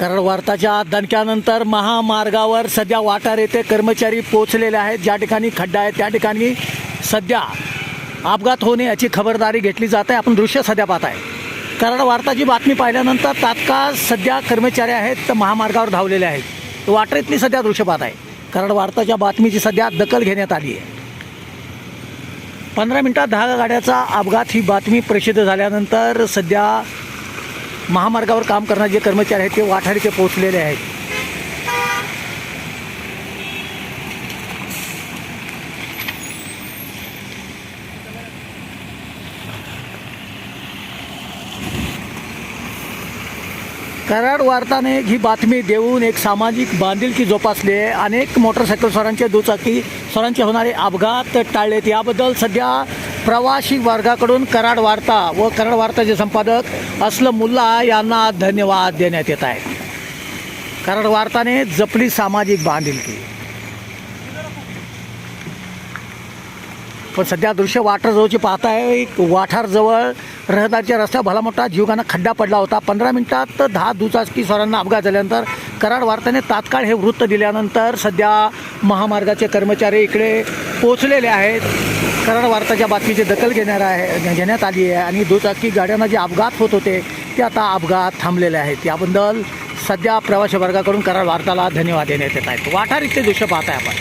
कारण वार्ताच्या दणक्यानंतर महामार्गावर सध्या वाटार येथे कर्मचारी पोचलेले आहेत. ज्या ठिकाणी खड्डा आहे त्या ठिकाणी सध्या अपघात होणे याची खबरदारी घेतली जात आहे. आपण दृश्य सध्या पाहत आहे. कारण वार्ताची बातमी पाहिल्यानंतर तात्काळ सध्या कर्मचारी आहेत तर महामार्गावर धावलेले आहेत. वाटरेतली सध्या दृश्य पाहत आहे. कारण वार्ताच्या बातमीची सध्या दखल घेण्यात आली आहे. पंधरा मिनटात दहा गाड्याचा अपघात ही बातमी प्रसिद्ध झाल्यानंतर सध्या महामार्गावर काम करणारे जे कर्मचारी आहेत ते वाठारीचे पोहोचलेले आहेत. कराड वार्ताने ही बातमी देऊन एक सामाजिक बांधिलकी जोपासली. आहे अनेक मोटरसायकल स्वारांचे दुचाकी स्वारांचे होणारे अपघात टाळलेत. याबद्दल सध्या प्रवासी वर्गाकडून कराड वार्ता व कराड वार्ताचे संपादक असलम मुल्ला यांना धन्यवाद देण्यात येत आहे. कराड वार्ताने जपली सामाजिक बांधिलकी. पण सध्या दृश्य वाठारजवळची पाहताय वाठारजवळ रहदारीच्या रस्त्यावर भला मोठा जीवगाना खड्डा पडला होता. पंधरा मिनिटात दहा दुचाकी स्वारांना अपघात झाल्यानंतर कराड वार्ताने तात्काळ हे वृत्त दिल्यानंतर सध्या महामार्गाचे कर्मचारी इकडे पोचलेले आहेत. कराड वार्ताच्या बातमीची दखल घेणार आहे घेण्यात आली आहे आणि दुचाकी गाड्यांना जे अपघात होत होते ते आता अपघात थांबलेले आहेत. याबद्दल सध्या प्रवासी वर्गाकडून कराड वार्ताला धन्यवाद देण्यात येत आहेत. वाठार इथले दृश्य पाहताय आपण.